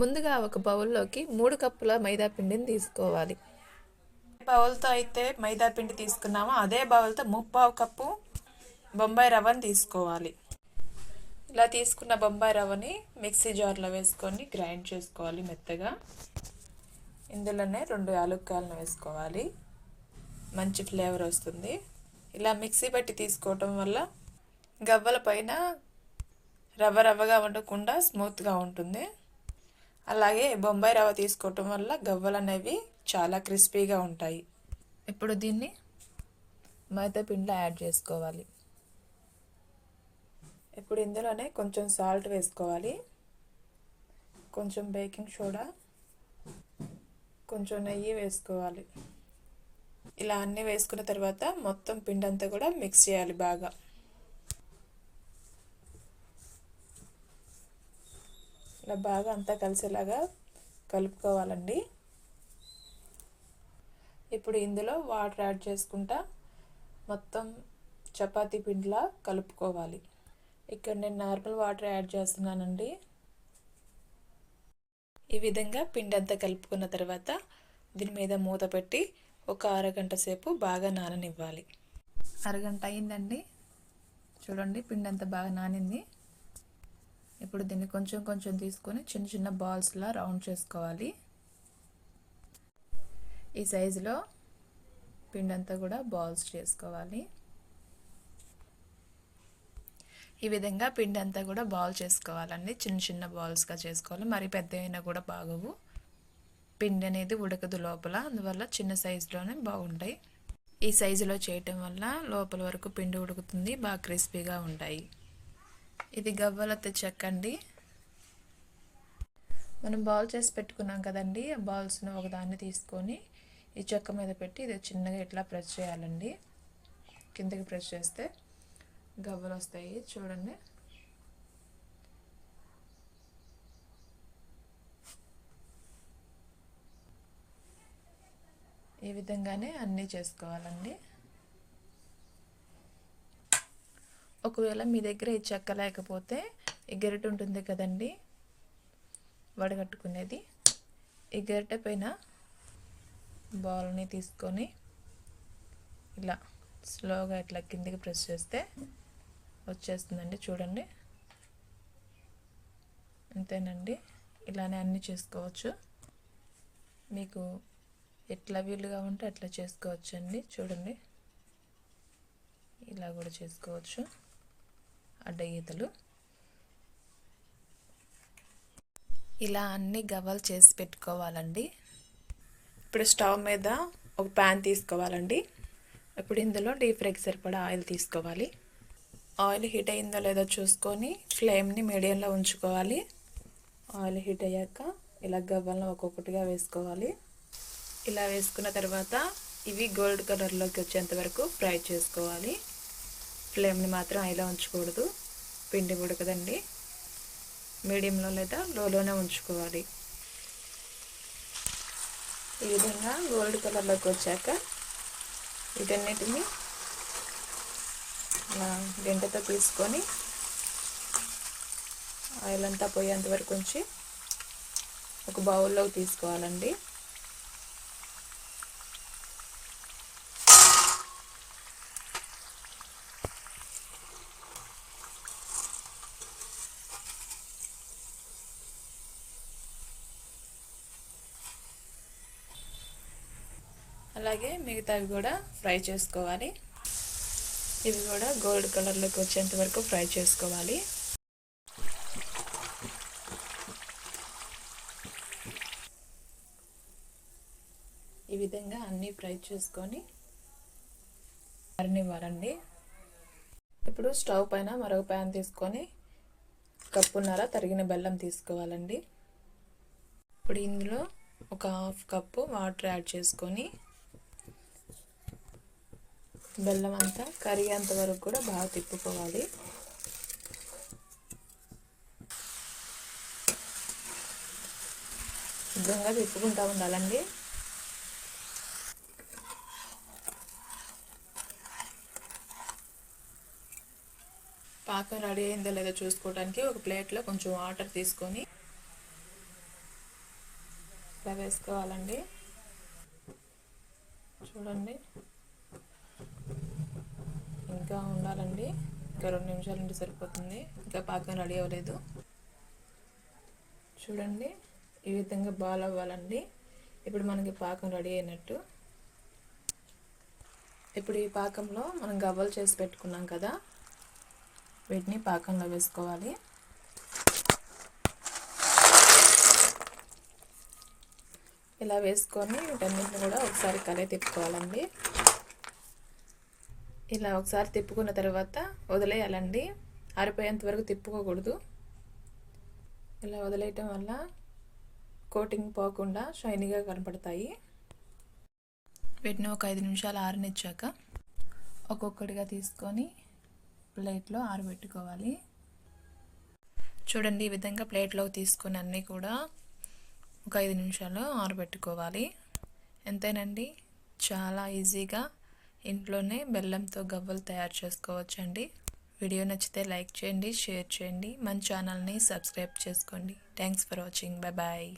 ముందుగా ఒక బౌల్లోకి మూడు కప్పుల మైదా పిండిని తీసుకోవాలి. బౌల్తో అయితే మైదా పిండి తీసుకున్నామో. అదే బౌల్తో ముప్పావు కప్పు బొంబాయి రవ్వని తీసుకోవాలి. ఇలా తీసుకున్న బొంబాయి రవ్వని మిక్సీ జార్లో వేసుకొని గ్రైండ్ చేసుకోవాలి మెత్తగా. ఇందులోనే రెండు యాలుక్కాయలను వేసుకోవాలి. మంచి ఫ్లేవర్ వస్తుంది. ఇలా మిక్సీ బట్టి తీసుకోవటం వల్ల గవ్వల పైన రవ్వ రవ్వగా ఉండకుండా స్మూత్గా ఉంటుంది. అలాగే బొంబాయి రవ్వ తీసుకోవటం వల్ల గవ్వలు అనేవి చాలా క్రిస్పీగా ఉంటాయి. ఇప్పుడు దీన్ని మైదా పిండిలో యాడ్ చేసుకోవాలి. ఇప్పుడు ఇందులోనే కొంచెం సాల్ట్ వేసుకోవాలి. కొంచెం బేకింగ్ సోడా కొంచెం నెయ్యి వేసుకోవాలి. ఇలా అన్నీ వేసుకున్న తర్వాత మొత్తం పిండి అంతా కూడా మిక్స్ చేయాలి బాగా. ఇలా బాగా అంతా కలిసేలాగా కలుపుకోవాలండి. ఇప్పుడు ఇందులో వాటర్ యాడ్ చేసుకుంటా మొత్తం చపాతీ పిండిలా కలుపుకోవాలి. ఇక్కడ నేను నార్మల్ వాటర్ యాడ్ చేస్తున్నానండి. ఈ విధంగా పిండి అంతా కలుపుకున్న తర్వాత దీని మీద మూత పెట్టి ఒక అరగంట సేపు బాగా నాననివ్వాలి. అరగంట అయిందండి. చూడండి పిండి అంతా బాగా నానింది. ఇప్పుడు దీన్ని కొంచెం కొంచెం తీసుకొని చిన్న చిన్న బాల్స్లా రౌండ్ చేసుకోవాలి. ఈ సైజులో పిండి అంతా కూడా బాల్స్ చేసుకోవాలి. ఈ విధంగా పిండి అంతా కూడా బాల్ చేసుకోవాలండి. చిన్న చిన్న బాల్స్గా చేసుకోవాలి. మరి పెద్దవైనా కూడా బాగవు. పిండి అనేది ఉడకదు లోపల. అందువల్ల చిన్న సైజులోనే బాగుంటాయి. ఈ సైజులో చేయటం వల్ల లోపల వరకు పిండి ఉడుకుతుంది. బాగా క్రిస్పీగా ఉంటాయి. ఇది గవ్వలతో చెక్కండి మనం బాల్ చేసి పెట్టుకున్నాం కదండి ఆ బాల్స్ను ఒకదాన్ని తీసుకొని ఈ చెక్క మీద పెట్టి ఇది చిన్నగా ఇట్లా ప్రెస్ చేయాలండి. కిందకి ప్రెస్ చేస్తే గవ్వలు వస్తాయి చూడండి. ఈ విధంగానే అన్నీ చేసుకోవాలండి. ఒకవేళ మీ దగ్గర ఈ చెక్క లేకపోతే ఈ గరిటె ఉంటుంది కదండి వడగట్టుకునేది. ఈ గరిటె పైన బాల్ని తీసుకొని ఇలా స్లోగా ఇట్లా కిందికి ప్రెస్ చేస్తే వచ్చేస్తుందండి చూడండి. అంతేనండి ఇలానే అన్నీ చేసుకోవచ్చు. మీకు ఎట్లా వీలుగా ఉంటే అట్లా చేసుకోవచ్చు అండి చూడండి. ఇలా కూడా చేసుకోవచ్చు. అడ్డగీతలు. ఇలా అన్ని గవ్వలు చేసి పెట్టుకోవాలండి. ఇప్పుడు స్టవ్ మీద ఒక ప్యాన్ తీసుకోవాలండి. ఇప్పుడు ఇందులో డీప్ ఫ్రైకి సరిపడా ఆయిల్ తీసుకోవాలి. ఆయిల్ హీట్ అయిందో లేదో చూసుకొని ఫ్లేమ్ని మీడియంలో ఉంచుకోవాలి. ఆయిల్ హీట్ అయ్యాక ఇలా గవ్వలను ఒక్కొక్కటిగా వేసుకోవాలి. ఇలా వేసుకున్న తర్వాత ఇవి గోల్డ్ కలర్లోకి వచ్చేంత వరకు ఫ్రై చేసుకోవాలి. ఫ్లేమ్ని మాత్రం హైలో ఉంచకూడదు. పిండి ఉడకదండి మీడియంలో లేదా లోలోనే ఉంచుకోవాలి. ఈ విధంగా గోల్డ్ కలర్లోకి వచ్చాక ఇదన్నిటిని గంటతో తీసుకొని ఆయిల్ అంతా పోయేంత వరకు ఉంచి ఒక బౌల్లోకి తీసుకోవాలండి. అలాగే మిగతావి కూడా ఫ్రై చేసుకోవాలి. ఇవి కూడా గోల్డ్ కలర్లోకి వచ్చేంత వరకు ఫ్రై చేసుకోవాలి. ఈ విధంగా అన్నీ ఫ్రై చేసుకొని మరనివ్వాలండి. ఇప్పుడు స్టవ్ పైన మరొక ప్యాన్ తీసుకొని కప్పున్నర తరిగిన బెల్లం తీసుకోవాలండి. ఇప్పుడు ఇందులో ఒక హాఫ్ కప్పు వాటర్ యాడ్ చేసుకొని బెల్లం అంతా కరిగేంత వరకు కూడా బాగా తిప్పుకోవాలి. శుభ్రంగా తిప్పుకుంటూ ఉండాలండి. పాకం రెడీ అయిందో లేదో చూసుకోవడానికి ఒక ప్లేట్లో కొంచెం వాటర్ తీసుకొని ఇలా వేసుకోవాలండి. చూడండి. ఇంకా ఉండాలండి. ఇంకా రెండు నిమిషాలు ఉంటే సరిపోతుంది. ఇంకా పాకం రెడీ అవ్వలేదు. చూడండి. ఈ విధంగా బాల్ అవ్వాలండి. ఇప్పుడు మనకి పాకం రెడీ అయినట్టు. ఇప్పుడు ఈ పాకంలో మనం గవ్వలు చేసి పెట్టుకున్నాం కదా. వీటిని పాకంలో వేసుకోవాలి. ఇలా వేసుకొని వీటన్నిటిని కూడా ఒకసారి కలయి తిప్పుకోవాలండి. ఇలా ఒకసారి తిప్పుకున్న తర్వాత వదిలేయాలండి. ఆరిపోయేంత వరకు తిప్పుకోకూడదు. ఇలా వదిలేయటం వల్ల కోటింగ్ పోకుండా షైనీగా కనపడతాయి. వీటిని ఒక ఐదు నిమిషాలు ఆరనిచ్చాక ఒక్కొక్కటిగా తీసుకొని ప్లేట్లో ఆరబెట్టుకోవాలి. చూడండి ఈ విధంగా ప్లేట్లో తీసుకొని అన్నీ కూడా ఒక ఐదు నిమిషాలు ఆరబెట్టుకోవాలి. ఎంతేనండి చాలా ఈజీగా ఇంట్లోనే బెల్లంతో గవ్వలు తయారు చేసుకోవచ్చండి. వీడియో నచ్చితే లైక్ చేయండి షేర్ చేయండి. మన ఛానల్ని సబ్స్క్రైబ్ చేసుకోండి. Thanks for watching. Bye bye.